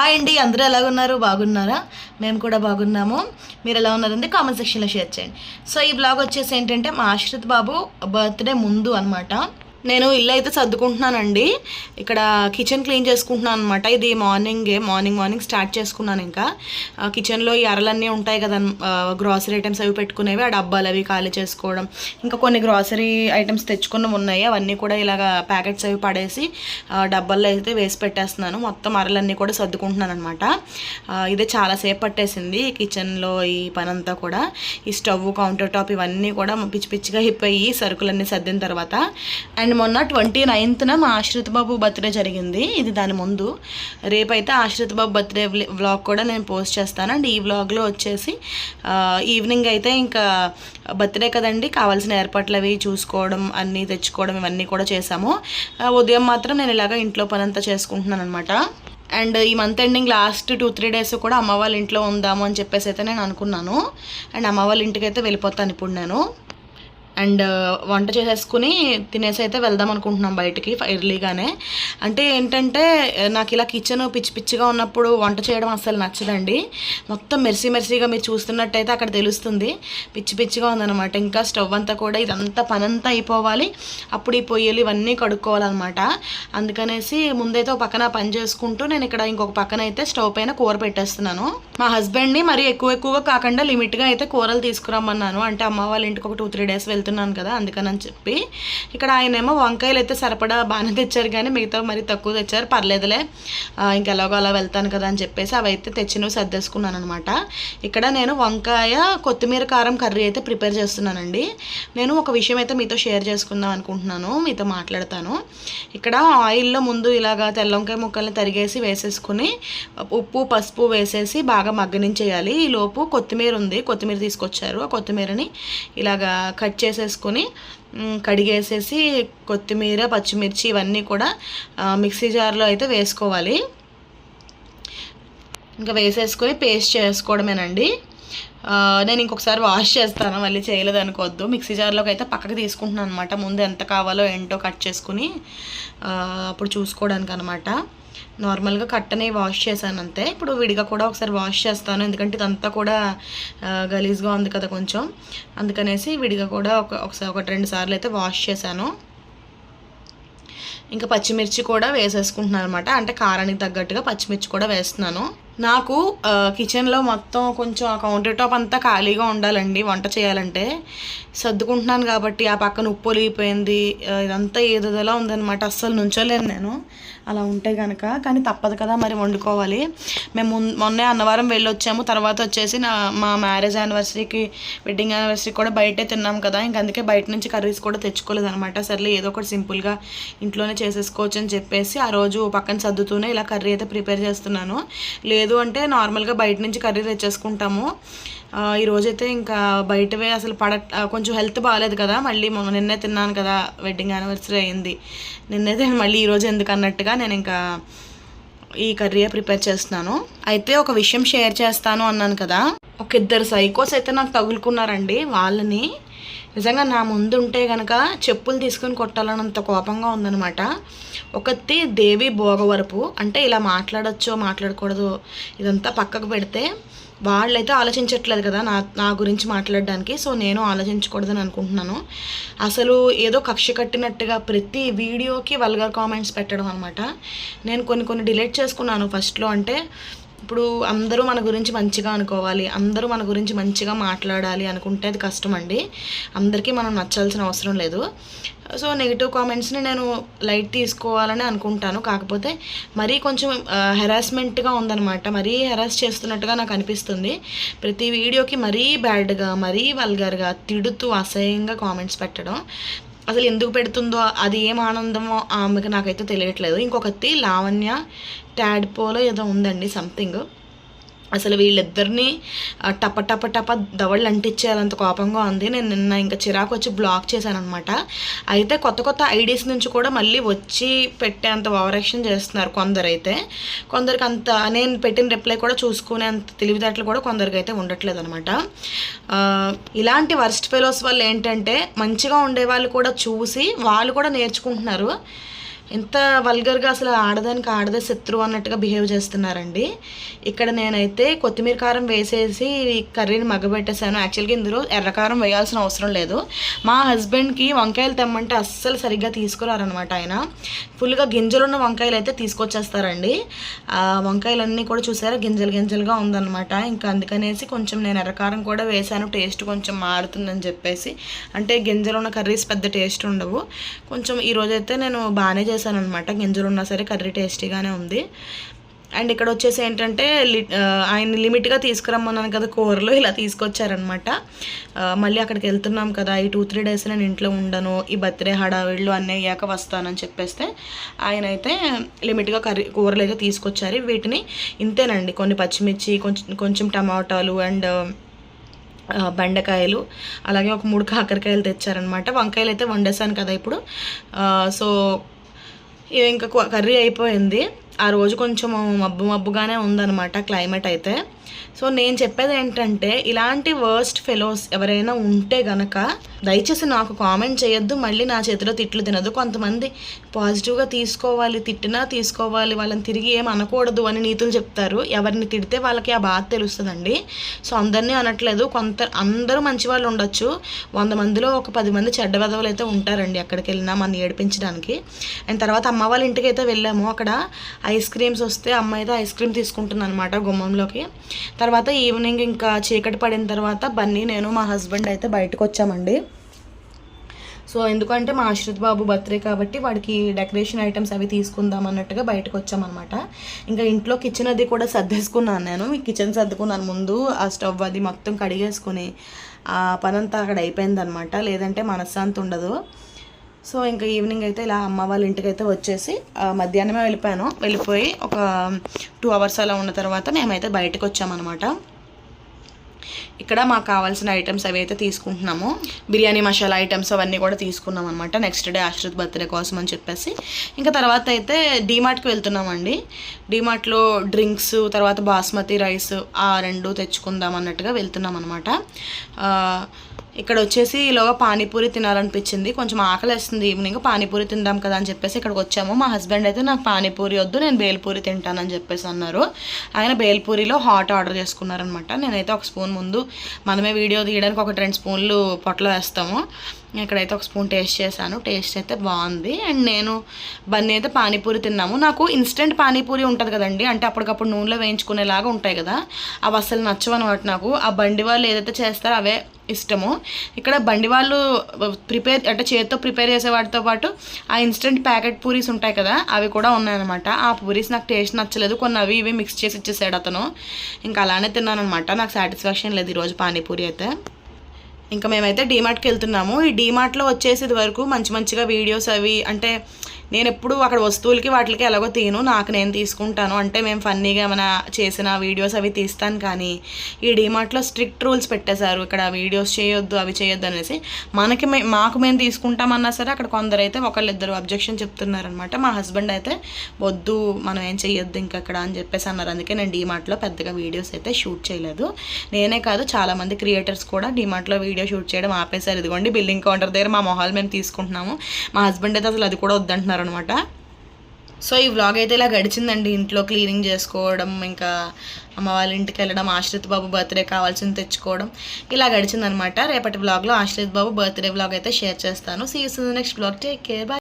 Hi అండి అందరూ ఎలా ఉన్నారు? బాగున్నారా? మేము కూడా బాగున్నాము. మీరు ఎలా ఉన్నారంటే కామెంట్ సెక్షన్లో షేర్ చేయండి. సో ఈ బ్లాగ్ వచ్చేసి ఏంటంటే మా ఆశ్రిత్ బాబు బర్త్డే ముందు అనమాట నేను ఇల్లు అయితే సర్దుకుంటున్నానండి. ఇక్కడ కిచెన్ క్లీన్ చేసుకుంటున్నాను అనమాట ఇది మార్నింగే మార్నింగ్ మార్నింగ్ స్టార్ట్ చేసుకున్నాను ఇంకా. కిచెన్లో ఈ అరలన్నీ ఉంటాయి కదా గ్రాసరీ ఐటమ్స్ అవి పెట్టుకునేవి ఆ డబ్బాలు అవి ఖాళీ చేసుకోవడం. ఇంకా కొన్ని గ్రాసరీ ఐటమ్స్ తెచ్చుకున్నవి ఉన్నాయి. అవన్నీ కూడా ఇలాగ ప్యాకెట్స్ అవి పడేసి డబ్బాల్లో అయితే వేసి పెట్టేస్తున్నాను. మొత్తం అరలన్నీ కూడా సర్దుకుంటున్నాను అనమాట ఇదే చాలాసేపు పట్టేసింది కిచెన్లో ఈ పనంతా కూడా. ఈ స్టవ్ కౌంటర్ టాప్ ఇవన్నీ కూడా పిచ్చి పిచ్చిగా అయిపోయి సరుకులన్నీ సర్దిన తర్వాత. అండ్ మొన్న ట్వంటీ నైన్త్న మా ఆశ్రిత్ బాబు బర్త్డే జరిగింది. ఇది దాని ముందు. రేపైతే ఆశ్రిత్ బాబు బర్త్డే వ్లాగ్ కూడా నేను పోస్ట్ చేస్తాను అండ్ ఈ వ్లాగ్లో వచ్చేసి ఈవినింగ్ అయితే ఇంకా బర్త్డే కదండి. కావాల్సిన ఏర్పాట్లు అవి చూసుకోవడం అన్నీ తెచ్చుకోవడం ఇవన్నీ కూడా చేశాము. ఉదయం మాత్రం నేను ఇలాగ ఇంట్లో పనంతా చేసుకుంటున్నాను అనమాట అండ్ ఈ month ending last two three days కూడా అమ్మ వాళ్ళ ఇంట్లో ఉందాము అని చెప్పేసి అయితే నేను అనుకున్నాను. అండ్ అమ్మ వాళ్ళ ఇంటికి అయితే వెళ్ళిపోతాను ఇప్పుడు నేను. అండ్ వంట చేసేసుకుని తినేసి అయితే వెళ్దాం అనుకుంటున్నాం బయటికి ఎర్లీగానే అంటే ఏంటంటే నాకు ఇలా కిచెన్ పిచ్చి పిచ్చిగా ఉన్నప్పుడు వంట చేయడం అస్సలు నచ్చదండి. మొత్తం మెరిసి మెరిసిగా మీరు చూస్తున్నట్టయితే అక్కడ తెలుస్తుంది. పిచ్చి పిచ్చిగా ఉందన్నమాట. ఇంకా స్టవ్ అంతా కూడా ఇదంతా పనంతా అయిపోవాలి. అప్పుడు ఈ పొయ్యిలు ఇవన్నీ కడుక్కోవాలన్నమాట. అందుకనేసి ముందైతే ఒక పక్కన పని చేసుకుంటూ నేను ఇక్కడ ఇంకొక పక్కన అయితే స్టవ్ పైన కూర పెట్టేస్తున్నాను. మా హస్బెండ్ని మరి ఎక్కువ ఎక్కువగా కాకుండా లిమిట్గా అయితే కూరలు తీసుకురమ్మన్నాను. అంటే అమ్మ వాళ్ళ ఇంటికి ఒక టూ త్రీ డేస్ వెళ్తున్నాను కదా అందుకని అని చెప్పి ఇక్కడ ఆయన ఏమో వంకాయలు అయితే సరిపడా బాగానే తెచ్చారు కానీ మిగతా మరి తక్కువ తెచ్చారు. పర్లేదులే ఇంకెలాగో ఇంకా ఎలాగో అలా వెళ్తాను కదా అని చెప్పేసి అవి అయితే తెచ్చినవి సర్దేసుకున్నాను అనమాట. ఇక్కడ నేను వంకాయ కొత్తిమీర కారం కర్రీ అయితే ప్రిపేర్ చేస్తున్నానండి. నేను ఒక విషయం అయితే మీతో షేర్ చేసుకుందాం అనుకుంటున్నాను మీతో మాట్లాడతాను. ఇక్కడ ఆయిల్లో ముందు ఇలాగా తెల్ల వంకాయ ముక్కల్ని తరిగేసి వేసేసుకుని ఉప్పు పసుపు వేసేసి బాగా మగ్గనించేయాలి. ఈ లోపు కొత్తిమీర ఉంది కొత్తిమీర తీసుకొచ్చారు. ఆ కొత్తిమీరని ఇలాగా కట్ చేసి మ్, కడిగేసేసి కొత్తిమీర పచ్చిమిర్చి ఇవన్నీ కూడా మిక్సీ జార్లో అయితే వేసుకోవాలి. ఇంకా వేసేసుకొని పేస్ట్ చేసుకోవడమేనండి. నేను ఇంకొకసారి వాష్ చేస్తాను మళ్ళీ చేయలేదు అనుకోవద్దు మిక్సీ జార్లోకి అయితే పక్కకి తీసుకుంటున్నాను అనమాట ముందు ఎంత కావాలో ఏంటో కట్ చేసుకుని అప్పుడు చూసుకోవడానికి అనమాట నార్మల్గా కట్టనే వాష్ చేశాను అంతే. ఇప్పుడు విడిగా కూడా ఒకసారి వాష్ చేస్తాను. ఎందుకంటే ఇదంతా కూడా గలీజ్గా ఉంది కదా కొంచెం. అందుకనేసి విడిగా కూడా ఒక ఒకసారి ఒకటి రెండు సార్లు అయితే వాష్ చేశాను. ఇంకా పచ్చిమిర్చి కూడా వేసేసుకుంటున్నాను అనమాట అంటే కారానికి తగ్గట్టుగా పచ్చిమిర్చి కూడా వేస్తున్నాను. నాకు కిచెన్లో మొత్తం కొంచెం ఆ కౌంటర్ టాప్ అంతా ఖాళీగా ఉండాలండి వంట చేయాలంటే. సర్దుకుంటున్నాను కాబట్టి ఆ పక్కన ఉప్పు ఒలిగిపోయింది ఇదంతా ఏదోదలా ఉందన్నమాట. అస్సలు నుంచోలేను నేను. అలా ఉంటే కనుక కానీ తప్పదు కదా మరి వండుకోవాలి. మేము మొన్నే అన్నవరం వెళ్ళి వచ్చాము తర్వాత వచ్చేసి నా మా మ్యారేజ్ యానివర్సరీకి వెడ్డింగ్ యానివర్సరీ కూడా బయటే తిన్నాం కదా. ఇంక అందుకే బయట నుంచి కర్రీస్ కూడా తెచ్చుకోలేదు అనమాట సర్లే ఏదో ఒకటి సింపుల్గా ఇంట్లోనే చేసేసుకోవచ్చు అని చెప్పేసి ఆ రోజు పక్కన సర్దుతూనే ఇలా కర్రీ అయితే ప్రిపేర్ చేస్తున్నాను. లేదు అంటే నార్మల్గా బయట నుంచి కర్రీ తెచ్చేసుకుంటాము. ఈరోజైతే ఇంకా బయటవే అసలు పడ కొంచెం హెల్త్ బాగాలేదు కదా మళ్ళీ నిన్నే తిన్నాను కదా వెడ్డింగ్ యానివర్సరీ అయింది. నిన్నైతే మళ్ళీ ఈరోజు ఎందుకు అన్నట్టుగా నేను ఇంకా ఈ కర్రీ ప్రిపేర్ చేస్తున్నాను. అయితే ఒక విషయం షేర్ చేస్తాను అన్నాను కదా. ఒక ఇద్దరు సైకోస్ అయితే నాకు తగులుకున్నారండి వాళ్ళని. నిజంగా నా ముందు ఉంటే కనుక చెప్పులు తీసుకుని కొట్టాలన్నంత కోపంగా ఉందనమాట ఒకటి దేవి భోగవరపు అంటే ఇలా మాట్లాడొచ్చో మాట్లాడకూడదు ఇదంతా పక్కకు పెడితే వాళ్ళైతే ఆలోచించట్లేదు కదా నా నా గురించి మాట్లాడడానికి. సో నేను ఆలోచించకూడదని అనుకుంటున్నాను. అసలు ఏదో కక్ష కట్టినట్టుగా ప్రతి వీడియోకి వల్గర్ కామెంట్స్ పెట్టడం అనమాట నేను కొన్ని కొన్ని డిలీట్ చేసుకున్నాను ఫస్ట్లో అంటే ఇప్పుడు అందరూ మన గురించి మంచిగా అనుకోవాలి అందరూ మన గురించి మంచిగా మాట్లాడాలి అనుకుంటే అది కష్టం అండి. అందరికీ మనం నచ్చాల్సిన అవసరం లేదు. సో నెగిటివ్ కామెంట్స్ని నేను లైట్ తీసుకోవాలని అనుకుంటాను. కాకపోతే మరీ కొంచెం హెరాస్మెంట్గా ఉందన్నమాట. మరీ హెరాస్ చేస్తున్నట్టుగా నాకు అనిపిస్తుంది. ప్రతి వీడియోకి మరీ బ్యాడ్గా మరీ వల్గర్గా తిడుతూ అసహ్యంగా కామెంట్స్ పెట్టడం అసలు ఎందుకు పెడుతుందో అది ఏం ఆనందమో ఆమెకు నాకైతే తెలియట్లేదు. ఇంకొకటి లావణ్య ట్యాడ్పోలో ఏదో ఉందండి సంథింగ్ అసలు వీళ్ళిద్దరిని టప టప టప దవళ్ళు అంటించేయాలంత కోపంగా ఉంది. నేను నిన్న ఇంకా చిరాకు వచ్చి బ్లాక్ చేశాను అనమాట అయితే కొత్త కొత్త ఐడీస్ నుంచి కూడా మళ్ళీ వచ్చి పెట్టేంత ఓవరాక్షన్ చేస్తున్నారు కొందరైతే. కొందరికి అంత నేను పెట్టిన రిప్లై కూడా చూసుకునేంత తెలివితేటలు కూడా కొందరికి అయితే ఉండట్లేదు అనమాట ఇలాంటి వర్స్ట్ ఫెలోస్ వల్ల ఏంటంటే మంచిగా ఉండే వాళ్ళు కూడా చూసి వాళ్ళు కూడా నేర్చుకుంటున్నారు. ఎంత వల్గర్గా అసలు ఆడదానికి ఆడదే శత్రువు అన్నట్టుగా బిహేవ్ చేస్తున్నారండి. ఇక్కడ నేనైతే కొత్తిమీర కారం వేసేసి కర్రీని మగ్గబెట్టేశాను. యాక్చువల్గా ఇందులో ఎర్రకారం వేయాల్సిన అవసరం లేదు. మా హస్బెండ్కి వంకాయలు తెమ్మంటే అస్సలు సరిగ్గా తీసుకురారనమాట ఆయన. ఫుల్గా గింజలున్న వంకాయలు అయితే తీసుకొచ్చేస్తారండి. ఆ వంకాయలన్నీ కూడా చూసారా? గింజలు గింజలుగా ఉందన్నమాట. ఇంకా అందుకనేసి కొంచెం నేను ఎర్రకారం కూడా వేశాను. టేస్ట్ కొంచెం మారుతుందని చెప్పేసి. అంటే గింజలు ఉన్న కర్రీస్ పెద్ద టేస్ట్ ఉండవు. కొంచెం ఈరోజైతే నేను బాగానే చేశాను అనమాట గింజలు ఉన్నా సరే కర్రీ టేస్టీగానే ఉంది. అండ్ ఇక్కడ వచ్చేసి ఏంటంటే లి ఆయన లిమిట్గా తీసుకురమ్మన్నాను కదా కూరలు ఇలా తీసుకొచ్చారనమాట మళ్ళీ అక్కడికి వెళ్తున్నాం కదా ఈ టూ త్రీ డేస్ నేను ఇంట్లో ఉండను ఈ బర్త్డే హడావిళ్ళు అన్నీ అయ్యాక వస్తానని చెప్పేస్తే ఆయన అయితే లిమిట్గా కర్రీ కూరలు అయితే తీసుకొచ్చారు. వీటిని ఇంతేనండి కొన్ని పచ్చిమిర్చి కొంచెం కొంచెం టమాటాలు అండ్ బెండకాయలు అలాగే ఒక మూడు కాకరకాయలు తెచ్చారనమాట వంకాయలు అయితే వండేసాను కదా ఇప్పుడు. సో ఇంకా కర్రీ అయిపోయింది. ఆ రోజు కొంచెం మబ్బు మబ్బుగానే ఉందన్నమాట క్లైమేట్ అయితే. సో నేను చెప్పేది ఏంటంటే ఇలాంటి వర్స్ట్ ఫెలోస్ ఎవరైనా ఉంటే గనక దయచేసి నాకు కామెంట్ చేయొద్దు మళ్ళీ నా చేతిలో తిట్లు తినదు కొంతమంది పాజిటివ్గా తీసుకోవాలి తిట్టినా తీసుకోవాలి వాళ్ళని తిరిగి ఏం అనకూడదు అని నీతులు చెప్తారు. ఎవరిని తిడితే వాళ్ళకి ఆ బాధ తెలుస్తుందండి. సో అందరినీ అనట్లేదు. కొంత అందరూ మంచి వాళ్ళు ఉండొచ్చు. వంద మందిలో ఒక పది మంది చెడ్డ వెధవలు అయితే ఉంటారండి అక్కడికి వెళ్ళినా మన ఏడిపించడానికి. అండ్ తర్వాత అమ్మ వాళ్ళ ఇంటికి అయితే వెళ్ళాము. అక్కడ ఐస్ క్రీమ్స్ వస్తే అమ్మ అయితే ఐస్ క్రీమ్ తీసుకుంటుంది అనమాట గుమ్మంలోకి. తర్వాత ఈవినింగ్ ఇంకా చీకటి పడిన తర్వాత బన్నీ నేను మా హస్బెండ్ అయితే బయటకు వచ్చామండి. సో ఎందుకంటే మా ఆశ్రిత్ బాబు బర్త్డే కాబట్టి వాడికి డెకరేషన్ ఐటమ్స్ అవి తీసుకుందాం అన్నట్టుగా బయటకు వచ్చామన్నమాట. ఇంకా ఇంట్లో కిచెన్ అది కూడా సర్దేసుకున్నాను నేను. ఈ కిచెన్ సర్దుకున్నాను ముందు. ఆ స్టవ్ అది మొత్తం కడిగేసుకుని ఆ పనంతా అక్కడ అయిపోయిందనమాట లేదంటే మనశ్శాంతి ఉండదు. సో ఇంకా ఈవినింగ్ అయితే ఇలా అమ్మ వాళ్ళ ఇంటికి అయితే వచ్చేసి మధ్యాహ్నమే వెళ్ళిపోయాను. వెళ్ళిపోయి ఒక టూ అవర్స్ అలా ఉన్న తర్వాత మేమైతే బయటకు వచ్చామన్నమాట. ఇక్కడ మాకు కావాల్సిన ఐటమ్స్ అవి అయితే తీసుకుంటున్నాము. బిర్యానీ మసాలా ఐటమ్స్ అవన్నీ కూడా తీసుకున్నాం అనమాట నెక్స్ట్ డే ఆశ్రిత్ బర్త్డే కోసం అని చెప్పేసి. ఇంకా తర్వాత అయితే డీమార్ట్కి వెళ్తున్నామండి. డీమార్ట్లో డ్రింక్స్ తర్వాత బాస్మతి రైస్ ఆ రెండు తెచ్చుకుందాం అన్నట్టుగా వెళ్తున్నాం అనమాట ఇక్కడ వచ్చేసి ఈలోగా పానీపూరి తినాలనిపించింది. కొంచెం ఆకలి వేస్తుంది ఈవినింగ్ పానీపూరి తిందాం కదా అని చెప్పేసి ఇక్కడికి వచ్చాము. మా హస్బెండ్ అయితే నాకు పానీపూరి వద్దు నేను బేల్పూరి తింటానని చెప్పేసి అన్నారు. ఆయన బేల్పూరిలో హాట్ ఆర్డర్ చేసుకున్నారనమాట నేనైతే ఒక స్పూన్ ముందు మనమే వీడియో తీయడానికి ఒక రెండు స్పూన్లు పొట్టలో వేస్తాము. ఇక్కడైతే ఒక స్పూన్ టేస్ట్ చేశాను. టేస్ట్ అయితే బాగుంది. అండ్ నేను బన్నీ అయితే పానీపూరి తిన్నాము. నాకు ఇన్స్టెంట్ పానీపూరి ఉంటుంది కదండి. అంటే అప్పటికప్పుడు నూనెలో వేయించుకునేలాగా ఉంటాయి కదా. అవి అసలు నచ్చవు అనమాట నాకు. ఆ బండి వాళ్ళు ఏదైతే చేస్తారో అవే ఇష్టము. ఇక్కడ బండి వాళ్ళు ప్రిపేర్ అంటే చేతితో ప్రిపేర్ చేసే వాటితో పాటు ఆ ఇన్స్టెంట్ ప్యాకెట్ పూరీస్ ఉంటాయి కదా అవి కూడా ఉన్నాయన్నమాట. ఆ పూరీస్ నాకు టేస్ట్ నచ్చలేదు. కొన్ని అవి ఇవి మిక్స్ చేసి ఇచ్చేసాడు అతను. ఇంకా అలానే తిన్నాను అనమాట నాకు సాటిస్ఫాక్షన్ లేదు ఈరోజు పానీపూరి అయితే. ఇంకా మేమైతే డీమార్ట్కి వెళ్తున్నాము. ఈ డీమార్ట్లో వచ్చేసి వరకు మంచి మంచిగా వీడియోస్ అవి అంటే నేను ఎప్పుడు అక్కడ వస్తువులకి వాటికి ఎలాగో తీను నాకు నేను తీసుకుంటాను. అంటే మేము ఫన్నీగా ఏమైనా చేసిన వీడియోస్ అవి తీస్తాను కానీ ఈ డీమార్ట్లో స్ట్రిక్ట్ రూల్స్ పెట్టేశారు. ఇక్కడ వీడియోస్ చేయొద్దు అవి చేయొద్దు అనేసి. మనకి మే మాకు మేము తీసుకుంటామన్నా సరే అక్కడ కొందరైతే ఒకళ్ళిద్దరు అబ్జెక్షన్ చెప్తున్నారనమాట మా హస్బెండ్ అయితే వద్దు మనం ఏం చేయొద్దు ఇంకా అక్కడ అని చెప్పేసి అన్నారు. అందుకే నేను డీమార్ట్లో పెద్దగా వీడియోస్ అయితే షూట్ చేయలేదు. నేనే కాదు చాలామంది క్రియేటర్స్ కూడా డీమార్ట్లో వీడియో షూట్ చేయడం ఆపేశారు. ఇదిగోండి బిల్లింగ్ కౌంటర్ దగ్గర మా మొహాలు మేము తీసుకుంటున్నాము. మా హస్బెండ్ అయితే అసలు అది కూడా వద్దంటున్నారు. అనమాట సో ఈ వ్లాగ్ అయితే ఇలా గడిచిందండి. ఇంట్లో క్లీనింగ్ చేసుకోవడం ఇంకా అమ్మ వాళ్ళ ఇంటికి వెళ్ళడం ఆశ్రిత్ బాబు బర్త్డే కావాల్సింది తెచ్చుకోవడం ఇలా గడిచిందనమాట రేపటి వ్లాగ్లో ఆశ్రిత్ బాబు బర్త్డే వ్లాగ్ అయితే షేర్ చేస్తాను. See you next vlog take care bye